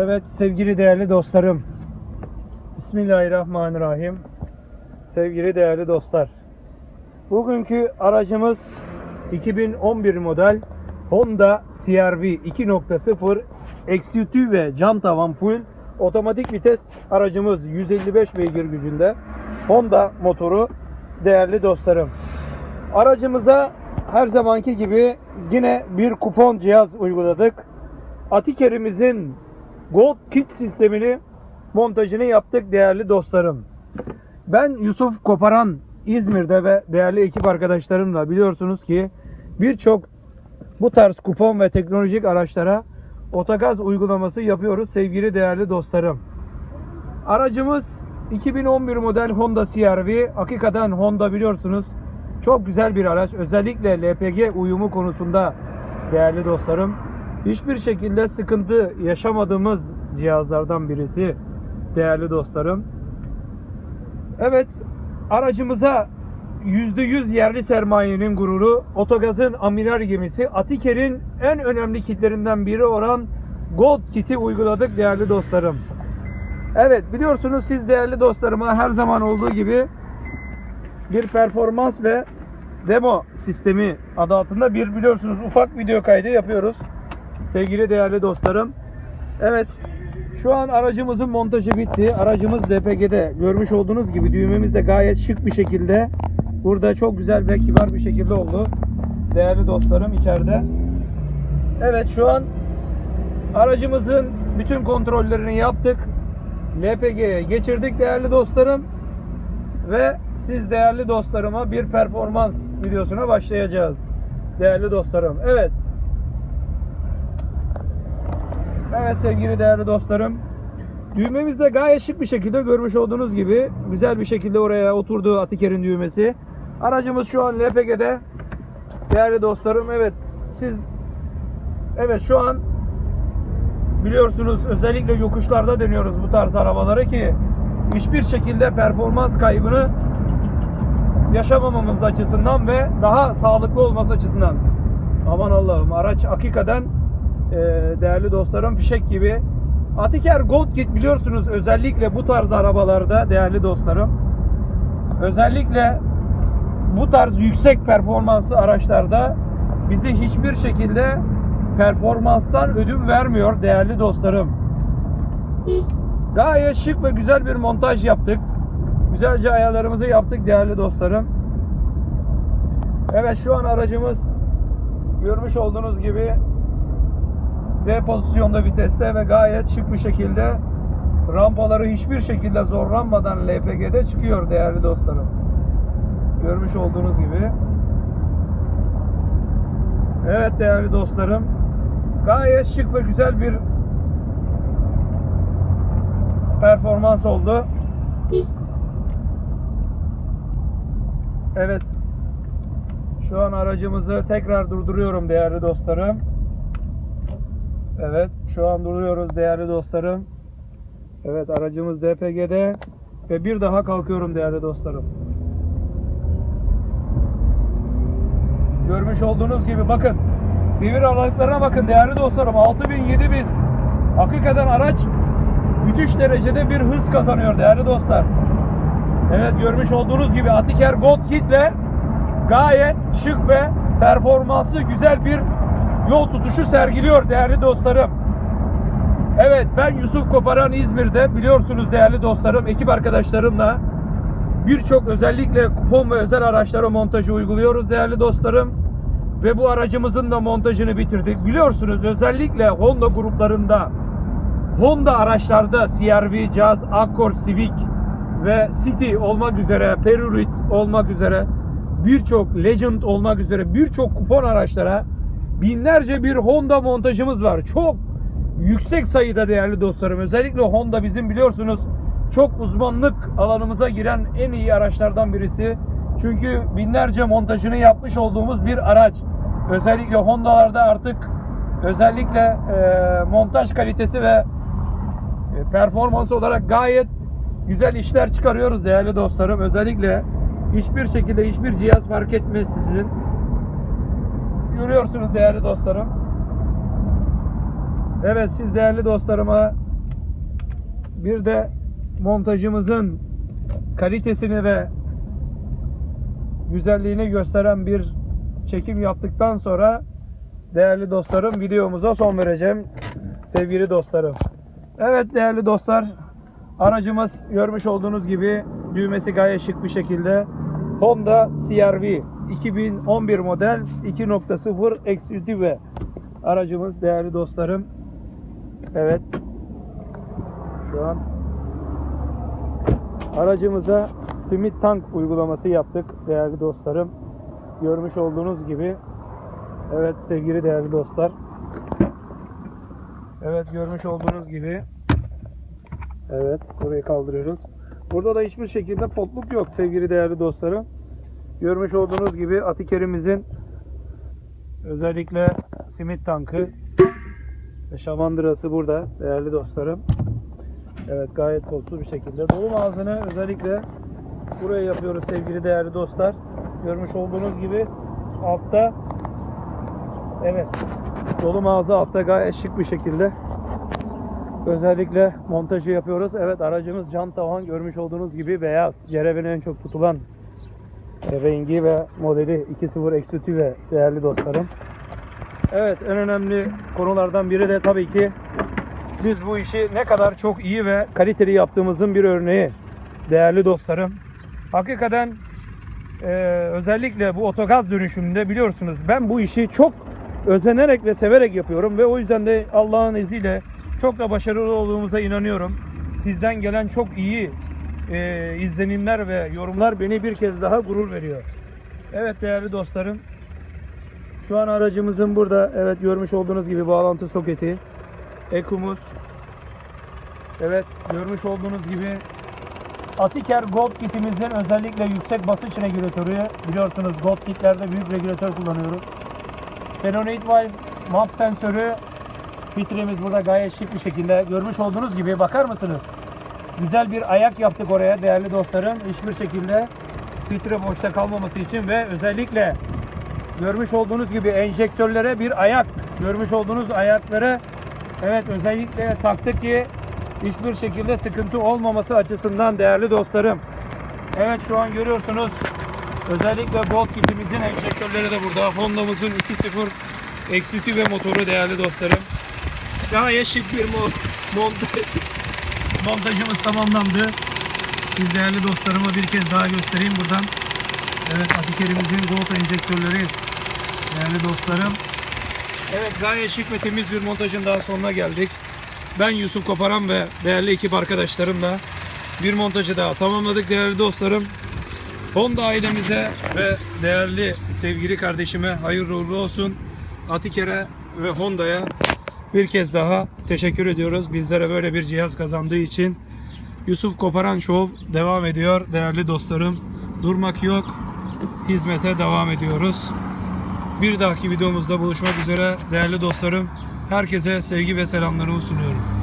Evet sevgili değerli dostlarım. Bismillahirrahmanirrahim. Sevgili değerli dostlar. Bugünkü aracımız 2011 model Honda CR-V 2.0 XUV ve cam tavan full otomatik vites aracımız 155 beygir gücünde Honda motoru değerli dostlarım. Aracımıza her zamanki gibi yine bir kupon cihaz uyguladık. Atiker'imizin Gold Kit sistemini montajını yaptık değerli dostlarım. Ben Yusuf Koparan İzmir'de ve değerli ekip arkadaşlarımla biliyorsunuz ki birçok bu tarz kupon ve teknolojik araçlara otogaz uygulaması yapıyoruz sevgili değerli dostlarım. Aracımız 2011 model Honda CR-V. Hakikaten Honda biliyorsunuz çok güzel bir araç. Özellikle LPG uyumu konusunda değerli dostlarım. Hiçbir şekilde sıkıntı yaşamadığımız cihazlardan birisi değerli dostlarım. Evet aracımıza %100 yerli sermayenin gururu Otogaz'ın amiral gemisi Atiker'in en önemli kitlerinden biri olan Gold Kit'i uyguladık değerli dostlarım. Evet biliyorsunuz siz değerli dostlarıma her zaman olduğu gibi bir performans ve demo sistemi adı altında bir biliyorsunuz ufak video kaydı yapıyoruz. Sevgili değerli dostlarım. Evet şu an aracımızın montajı bitti. Aracımız DPG'de görmüş olduğunuz gibi düğmemiz de gayet şık bir şekilde burada çok güzel ve kibar bir şekilde oldu. Değerli dostlarım içeride. Evet şu an aracımızın bütün kontrollerini yaptık. LPG'ye geçirdik değerli dostlarım. Ve siz değerli dostlarıma bir performans videosuna başlayacağız. Değerli dostlarım. Evet. Evet sevgili değerli dostlarım. Düğmemiz de gayet şık bir şekilde görmüş olduğunuz gibi güzel bir şekilde oraya oturdu Atiker'in düğmesi. Aracımız şu an LPG'de. Değerli dostlarım evet siz evet şu an biliyorsunuz özellikle yokuşlarda deniyoruz bu tarz arabaları ki hiçbir şekilde performans kaybını yaşamamamız açısından ve daha sağlıklı olması açısından. Aman Allah'ım araç hakikaten e, değerli dostlarım fişek gibi. Atiker Gold Kit biliyorsunuz özellikle bu tarz arabalarda değerli dostlarım. Özellikle bu tarz yüksek performanslı araçlarda bizi hiçbir şekilde performanstan ödün vermiyor değerli dostlarım. Gayet şık ve güzel bir montaj yaptık. Güzelce ayarlarımızı yaptık değerli dostlarım. Evet şu an aracımız görmüş olduğunuz gibi D pozisyonda viteste ve gayet şık bir şekilde rampaları hiçbir şekilde zorlanmadan LPG'de çıkıyor değerli dostlarım. Görmüş olduğunuz gibi. Evet değerli dostlarım. Gayet şık ve güzel bir performans oldu. Evet. Şu an aracımızı tekrar durduruyorum değerli dostlarım. Evet, şu an duruyoruz değerli dostlarım. Evet, aracımız DPG'de ve bir daha kalkıyorum değerli dostlarım. Görmüş olduğunuz gibi bakın. Devir aralıklarına bakın değerli dostlarım. 6000 7000 hakikaten araç müthiş derecede bir hız kazanıyor değerli dostlar. Evet görmüş olduğunuz gibi Atiker Gold Kit'le gayet şık ve performanslı güzel bir yol tutuşu sergiliyor değerli dostlarım. Evet ben Yusuf Koparan İzmir'de biliyorsunuz değerli dostlarım ekip arkadaşlarımla birçok özellikle kupon ve özel araçlara montajı uyguluyoruz değerli dostlarım. Ve bu aracımızın da montajını bitirdik. Biliyorsunuz özellikle Honda gruplarında Honda araçlarda CR-V, Jazz, Accord, Civic ve City olmak üzere, Perurit olmak üzere birçok Legend olmak üzere birçok kupon araçlara binlerce bir Honda montajımız var. Çok yüksek sayıda değerli dostlarım. Özellikle Honda bizim biliyorsunuz çok uzmanlık alanımıza giren en iyi araçlardan birisi. Çünkü binlerce montajını yapmış olduğumuz bir araç. Özellikle Honda'larda artık özellikle e, montaj kalitesi ve e, performans olarak gayet güzel işler çıkarıyoruz değerli dostlarım. Özellikle hiçbir şekilde hiçbir cihaz fark etmez sizin. Görüyorsunuz değerli dostlarım. Evet siz değerli dostlarıma bir de montajımızın kalitesini ve güzelliğini gösteren bir çekim yaptıktan sonra değerli dostlarım videomuza son vereceğim. Sevgili dostlarım. Evet değerli dostlar aracımız görmüş olduğunuz gibi düğmesi gayet şık bir şekilde Honda CR-V 2011 model 2.0 XUTV aracımız değerli dostlarım. Evet. Şu an aracımıza Smith Tank uygulaması yaptık değerli dostlarım. Görmüş olduğunuz gibi Evet sevgili değerli dostlar. Evet görmüş olduğunuz gibi Evet burayı kaldırıyoruz. Burada da hiçbir şekilde potluk yok sevgili değerli dostlarım. Görmüş olduğunuz gibi Atikerimizin özellikle simit tankı ve şamandırası burada değerli dostlarım. Evet gayet kolsuz bir şekilde. Dolum ağzını özellikle buraya yapıyoruz sevgili değerli dostlar. Görmüş olduğunuz gibi altta evet dolum ağzı altta gayet şık bir şekilde özellikle montajı yapıyoruz. Evet aracımız cam tavan görmüş olduğunuz gibi beyaz. Cerebin en çok tutulan rengi ve modeli 2.0 Executive ve değerli dostlarım. Evet en önemli konulardan biri de tabii ki biz bu işi ne kadar çok iyi ve kaliteli yaptığımızın bir örneği değerli dostlarım. Hakikaten e, özellikle bu otogaz dönüşümünde biliyorsunuz ben bu işi çok özenerek ve severek yapıyorum ve o yüzden de Allah'ın izniyle çok da başarılı olduğumuza inanıyorum. Sizden gelen çok iyi e, izlenimler ve yorumlar beni bir kez daha gurur veriyor. Evet değerli dostlarım. Şu an aracımızın burada evet görmüş olduğunuz gibi bağlantı soketi, ekumuz. Evet görmüş olduğunuz gibi Atiker Gold kitimizin özellikle yüksek basınç regülatörü biliyorsunuz Gold kitlerde büyük regülatör kullanıyoruz. Phenolate valve, map sensörü, filtremiz burada gayet şık bir şekilde. Görmüş olduğunuz gibi bakar mısınız? Güzel bir ayak yaptık oraya değerli dostlarım. Hiçbir şekilde filtre boşta kalmaması için ve özellikle görmüş olduğunuz gibi enjektörlere bir ayak. Görmüş olduğunuz ayaklara evet özellikle taktık ki hiçbir şekilde sıkıntı olmaması açısından değerli dostlarım. Evet şu an görüyorsunuz özellikle Bolt kitimizin enjektörleri de burada. Honda'mızın 2.0 Executive motoru değerli dostlarım. Gayet şık bir mo- montaj, montajımız tamamlandı. Biz değerli dostlarıma bir kez daha göstereyim buradan. Evet Atikerimizin Gold enjektörleri değerli dostlarım. Evet gayet şık ve temiz bir montajın daha sonuna geldik. Ben Yusuf Koparan ve değerli ekip arkadaşlarımla bir montajı daha tamamladık değerli dostlarım. Honda ailemize ve değerli sevgili kardeşime hayırlı uğurlu olsun. Atiker'e ve Honda'ya bir kez daha teşekkür ediyoruz. Bizlere böyle bir cihaz kazandığı için. Yusuf Koparan Show devam ediyor değerli dostlarım. Durmak yok. Hizmete devam ediyoruz. Bir dahaki videomuzda buluşmak üzere değerli dostlarım. Herkese sevgi ve selamlarımı sunuyorum.